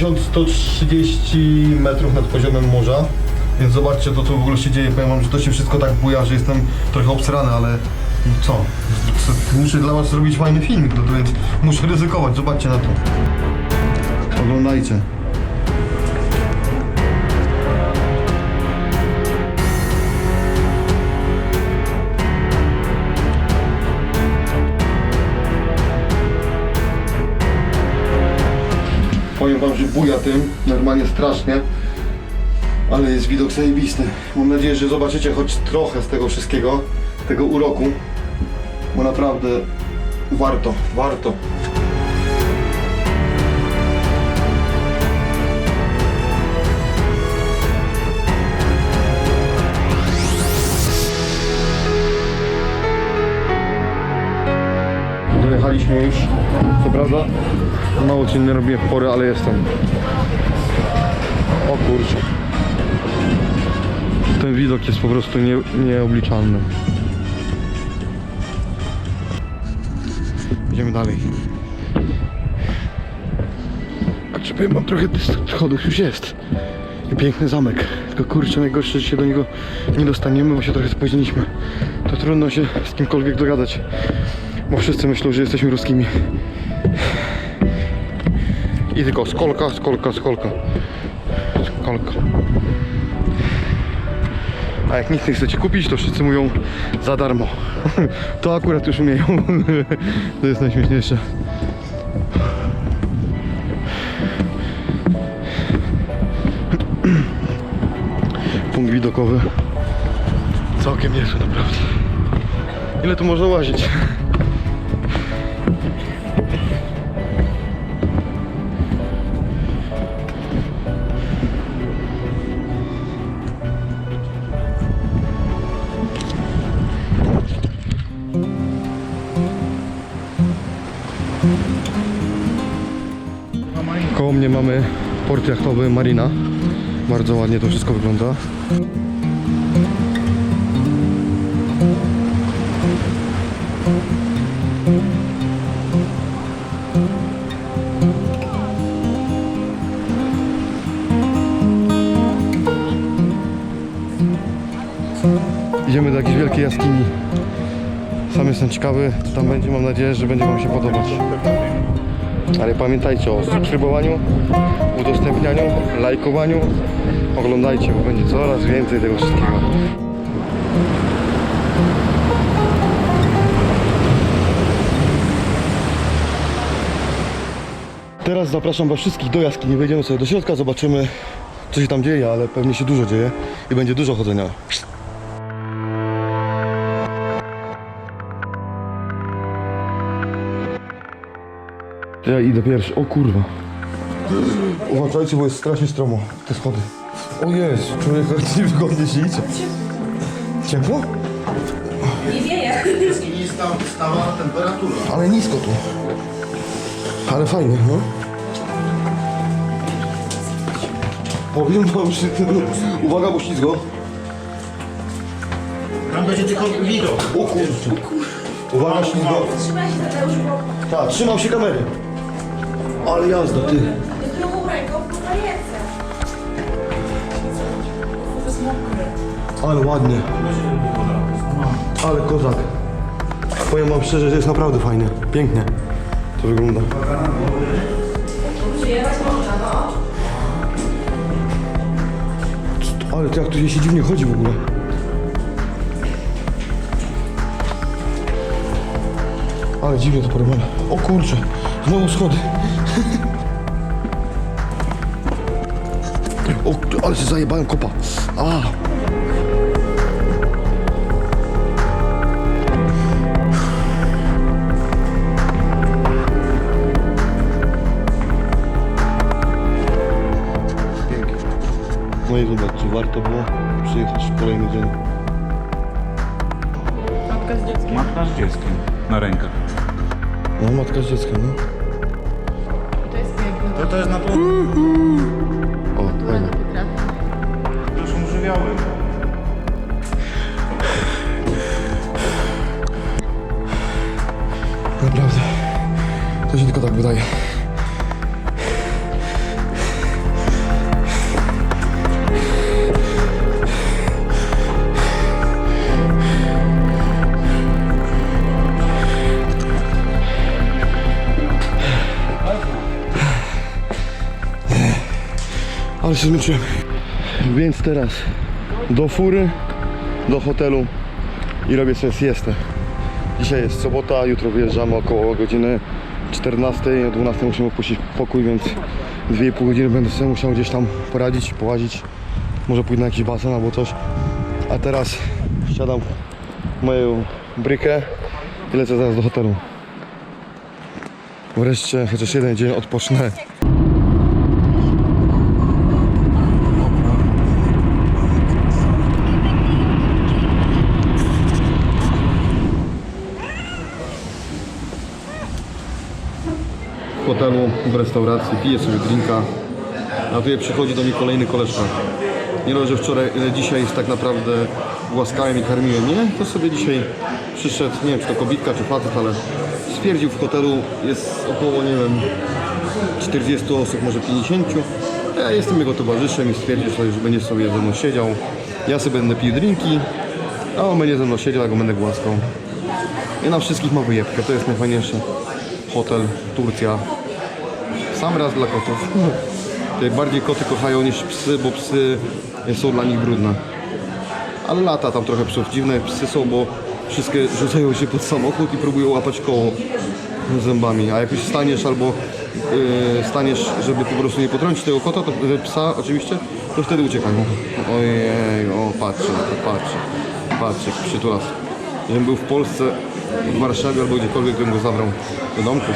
1130 metrów nad poziomem morza. Więc zobaczcie to, co w ogóle się dzieje. Powiem wam, że to się wszystko tak buja, że jestem trochę obsrany, ale co? Muszę dla was zrobić fajny filmik, no to więc muszę ryzykować. Zobaczcie na to. Oglądajcie. Wam, że buja tym, normalnie strasznie. Ale jest widok zajebisty. Mam nadzieję, że zobaczycie choć trochę z tego wszystkiego, tego uroku. Bo naprawdę warto, warto. Dojechaliśmy już, co prawda mało ci nie robię pory, ale jestem. O kurczę. Ten widok jest po prostu nie, nieobliczalny. Idziemy dalej. A czy powiem wam trochę schodów już jest. I piękny zamek. Tylko kurczę, najgorsze, że się do niego nie dostaniemy, bo się trochę spóźniliśmy. To trudno się z kimkolwiek dogadać. Bo wszyscy myślą, że jesteśmy ruskimi. I tylko skolka, skolka, skolka. Skolka. A jak nic nie chcecie kupić, to wszyscy mówią za darmo. To akurat już umieją. To jest najśmieszniejsze. Punkt widokowy. Całkiem niezły naprawdę. Ile tu można łazić? Mnie mamy port jachtowy Marina. Bardzo ładnie to wszystko wygląda. Idziemy do jakiejś wielkiej jaskini. Sam jestem ciekawy, co tam będzie. Mam nadzieję, że będzie Wam się podobać. Ale pamiętajcie o subskrybowaniu, udostępnianiu, lajkowaniu. Oglądajcie, bo będzie coraz więcej tego wszystkiego. Teraz zapraszam Was wszystkich do jaskini. Wejdziemy sobie do środka, zobaczymy co się tam dzieje, ale pewnie się dużo dzieje i będzie dużo chodzenia. Ja idę pierwszy. O kurwa. Uważajcie, bo jest strasznie stromo. Te schody. O jest, człowiek niewygodnie się idzie. Ciepło? Nie wieje. tam stała temperatura. Ale nisko tu. Ale fajnie, no. Powiem wam, że ten... Uwaga, bo ślizgo. Tam będzie tylko widok. O kurczę. Uwaga, ślizgo. Trzymaj się Tadeusz, bo Tak, trzymam się kamery. Ale jazda, ty. drugą ręką barierce. To jest mokre. Ale ładnie. Ale kozak. Powiem wam szczerze, że jest naprawdę fajnie. Pięknie. To wygląda. Można, no. Ale to jak tu się dziwnie chodzi w ogóle. Ale dziwnie to porobione. O kurczę, znowu schody. O, ale się zajebałem kopa. A. No i zobaczcie, warto było przyjechać w kolejny dzień. Matka z dzieckiem na rękach. No, matka z dzieckiem, no. To, to jest na to. O, fajnie. To są żywioły. Naprawdę. To się tylko tak wydaje. Ale się zmęczyłem. Więc teraz do fury, do hotelu i robię sobie siestę. Dzisiaj jest sobota, jutro wyjeżdżamy około godziny 14, o 12 musimy opuścić pokój, więc 2,5 godziny będę sobie musiał gdzieś tam poradzić, połazić. Może pójdę na jakiś basen albo coś. A teraz wsiadam w moją brykę i lecę zaraz do hotelu. Wreszcie chociaż jeden dzień odpocznę. Hotelu, w restauracji, piję sobie drinka, a tutaj przychodzi do mnie kolejny koleżka. Nie dość, że wczoraj, e, dzisiaj tak naprawdę głaskałem i karmiłem, nie? To sobie dzisiaj przyszedł, nie wiem czy to kobitka czy facet, ale stwierdził w hotelu jest około, nie wiem, 40 osób, może 50. Ja jestem jego towarzyszem i stwierdził sobie, że będzie sobie ze mną siedział. Ja sobie będę pił drinki, a on będzie ze mną siedział, ja go będę głaskał. I na wszystkich ma wyjebkę, to jest najfajniejsze. Hotel, Turcja. Sam raz dla kotów. Jak bardziej koty kochają niż psy, bo psy są dla nich brudne. Ale lata tam trochę psów. Dziwne psy są, bo wszystkie rzucają się pod samochód i próbują łapać koło zębami. A jak już staniesz albo yy, staniesz, żeby po prostu nie potrącić tego kota, to yy, psa oczywiście, to wtedy uciekają. Ojej, o patrzcie. Patrzcie, jaki przytulas. Żebym był w Polsce, w Warszawie albo gdziekolwiek, bym go zabrał do domku.